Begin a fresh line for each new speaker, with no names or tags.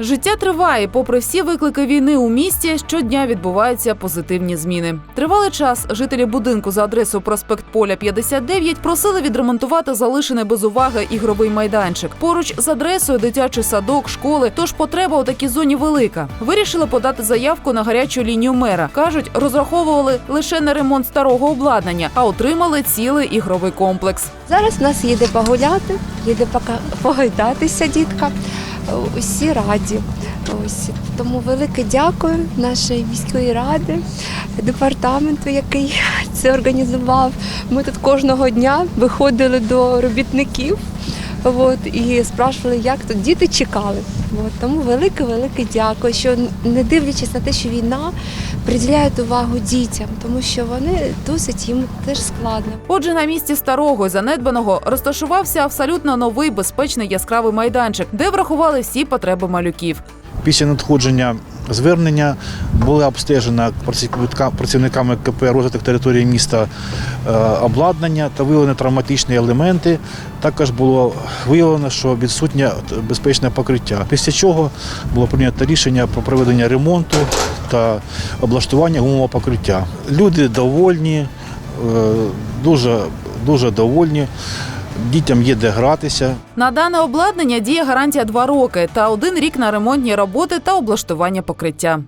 Життя триває. Попри всі виклики війни у місті, щодня відбуваються позитивні зміни. Тривалий час жителі будинку за адресою проспект Поля 59 просили відремонтувати залишений без уваги ігровий майданчик. Поруч з адресою дитячий садок, школи. Тож потреба у такій зоні велика. Вирішили подати заявку на гарячу лінію мера. кажуть, розраховували лише на ремонт старого обладнання, а отримали цілий ігровий комплекс.
Зараз нас їде погуляти, їде погойдатися дітка. Усі раді. Ось тому велике дякую нашої міської ради, департаменту, який це організував. Ми тут кожного дня виходили до робітників. От, і спрашували, як тут діти чекали. От, тому велике, велике дякую, що не дивлячись на те, що війна приділяють увагу дітям, тому що вони досить їм теж складно.
Отже, на місці старого і занедбаного розташувався абсолютно новий безпечний яскравий майданчик, де врахували всі потреби малюків.
Після надходження звернення були обстежені працівника- працівниками КП розвиток території міста е, обладнання та виявлені травматичні елементи. Також було виявлено, що відсутнє безпечне покриття. Після чого було прийнято рішення про проведення ремонту та облаштування гумового покриття. Люди довольні, е, дуже, дуже довольні. Дітям є де гратися.
На дане обладнання діє гарантія 2 роки та один рік на ремонтні роботи та облаштування покриття.